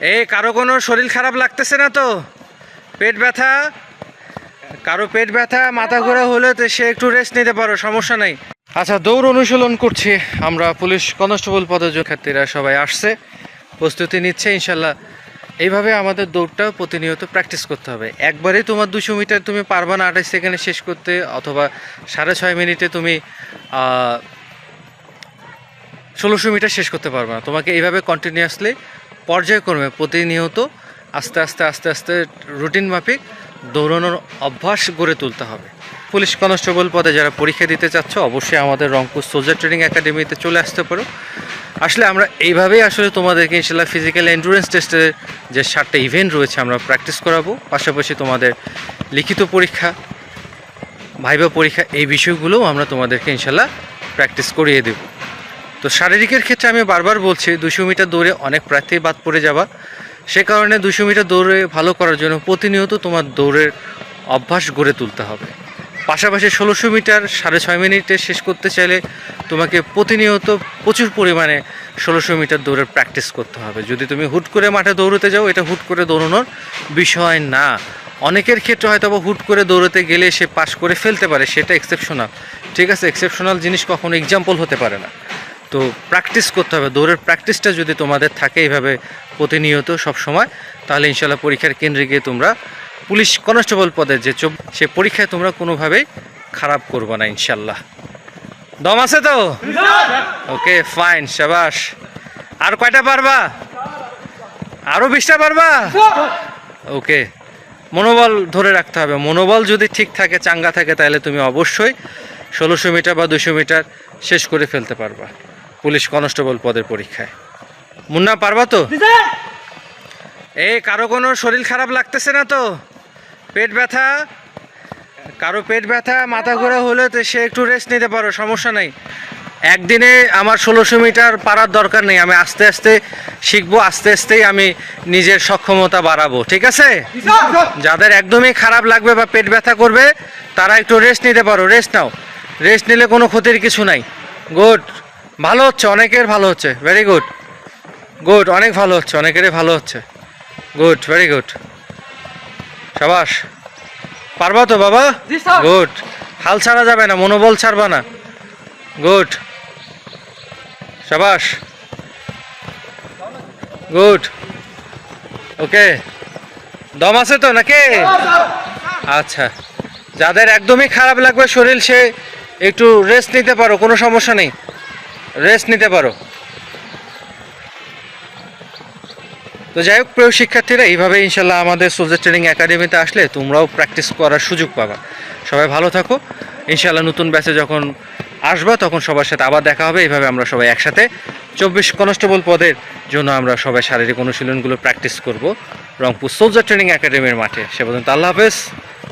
এই, কারও কোনো শরীর খারাপ লাগতেছে না তো? পেট ব্যথা? কারও পেট ব্যথা, মাথা ঘোরা হলে তো সে একটু রেস্ট নিতে পারো, সমস্যা নাই। আচ্ছা দৌড় অনুশীলন করছি। আমরা পুলিশ কনস্টেবল শিক্ষার্থীরা সবাই আসছে। প্রস্তুতি নিচ্ছে, ইনশাল্লাহ। এইভাবে আমাদের দৌড়টা প্রতিনিয়ত প্র্যাকটিস করতে হবে। একবারেই তোমার দুশো মিটার তুমি পারবা না আঠাশ সেকেন্ডে শেষ করতে, অথবা সাড়ে ছয় মিনিটে তুমি ষোলোশো মিটার শেষ করতে পারবে না। তোমাকে এইভাবে কন্টিনিউয়াসলি পর্যায়ক্রমে প্রতিনিয়ত আস্তে আস্তে আস্তে আস্তে রুটিন মাফিক দৌড়ানোর অভ্যাস গড়ে তুলতে হবে। পুলিশ কনস্টেবল পদে যারা পরীক্ষা দিতে চাচ্ছ, অবশ্যই আমাদের রংপুর সোলজার ট্রেনিং একাডেমিতে চলে আসতে পারো। আসলে আমরা এইভাবেই আসলে তোমাদেরকে ইনশাল্লাহ ফিজিক্যাল এন্ডুরেন্স টেস্টের যে সাতটা ইভেন্ট রয়েছে আমরা প্র্যাকটিস করাবো। পাশাপাশি তোমাদের লিখিত পরীক্ষা ভাইবা পরীক্ষা, এই বিষয়গুলোও আমরা তোমাদেরকে ইনশাল্লাহ প্র্যাকটিস করিয়ে দেব। তো শারীরিকের ক্ষেত্রে আমি বারবার বলছি, দুশো মিটার দৌড়ে অনেক প্রার্থী বাদ পড়ে যাবা। সে কারণে দুশো মিটার দৌড়ে ভালো করার জন্য প্রতিনিয়ত তোমার দৌড়ের অভ্যাস গড়ে তুলতে হবে। পাশাপাশি ষোলোশো মিটার সাড়ে ছয় মিনিটে শেষ করতে চাইলে তোমাকে প্রতিনিয়ত প্রচুর পরিমাণে ষোলোশো মিটার দৌড়ের প্র্যাকটিস করতে হবে। যদি তুমি হুট করে মাঠে দৌড়তে যাও, এটা হুট করে দৌড়ানোর বিষয় না। অনেকের ক্ষেত্রে হয়তো বা হুট করে দৌড়তে গেলে সে পাশ করে ফেলতে পারে, সেটা এক্সেপশনাল ঠিক আছে এক্সেপশনাল জিনিস কখনো এক্সাম্পল হতে পারে না। তো প্র্যাকটিস করতে হবে। দৌড়ের প্র্যাকটিসটা যদি তোমাদের থাকে এইভাবে প্রতিনিয়ত সব সময় তাহলে ইনশাল্লাহ পরীক্ষার কেন্দ্রে গিয়ে তোমরা পুলিশ কনস্টেবল পদে যে চোখ, সে পরীক্ষায় তোমরা কোনোভাবেই খারাপ করবে না ইনশাল্লাহ দম আছে তো? ওকে ফাইন শাবাস আর কয়টা পারবা? আরও বিশটা পারবা? ওকে মনোবল ধরে রাখতে হবে। মনোবল যদি ঠিক থাকে, চাঙ্গা থাকে, তাহলে তুমি অবশ্যই ষোলোশো মিটার বা দুশো মিটার শেষ করে ফেলতে পারবা। পুলিশ কনস্টেবল পদের পরীক্ষায়। মুন্না পারবা তো? এই কারও কোনো শরীর খারাপ লাগতেছে না তো? পেট ব্যথা? কারও পেট ব্যথা মাথা ঘোরা হলে তো সে একটু রেস্ট নিতে পারো সমস্যা নেই। একদিনে আমার ষোলোশো মিটার পারার দরকার নেই আমি আস্তে আস্তে শিখব আস্তে আস্তেই আমি নিজের সক্ষমতা বাড়াবো ঠিক আছে? যাদের একদমই খারাপ লাগবে বা পেট ব্যথা করবে তারা একটু রেস্ট নিতে পারো রেস্ট নাও। রেস্ট নিলে কোনো ক্ষতির কিছু নাই। গুড ভালো হচ্ছে অনেকের ভালো হচ্ছে। ভেরি গুড গুড অনেক ভালো হচ্ছে অনেকেরই ভালো হচ্ছে। গুড ভেরি গুড সাবাস। পারবা তো বাবা? গুড হাল ছাড়া যাবে না মনোবল ছাড়বা না। গুড সাবাস। গুড ওকে দম আছে তো নাকি? আচ্ছা। যাদের একদমই খারাপ লাগবে শরীর সে একটু রেস্ট নিতে পারো কোনো সমস্যা নেই। রেস্ট নিতে পারো। তো যাই হোক, প্রিয় শিক্ষার্থীরা এইভাবে ইনশাল্লাহ আমাদের সোলজার ট্রেনিং একাডেমিতে আসলে তোমরাও প্র্যাকটিস করার সুযোগ পাবা। সবাই ভালো থাকো। ইনশাল্লাহ নতুন ব্যাচে যখন আসবা, তখন সবার সাথে আবার দেখা হবে। এইভাবে আমরা সবাই একসাথে চব্বিশ কনস্টেবল পদের জন্য আমরা সবাই শারীরিক অনুশীলনগুলো প্র্যাকটিস করব রংপুর সোলজার ট্রেনিং একাডেমির মাঠে। সে পর্যন্ত আল্লাহ হাফেজ।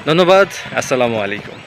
ধন্যবাদ। আসসালামু আলাইকুম।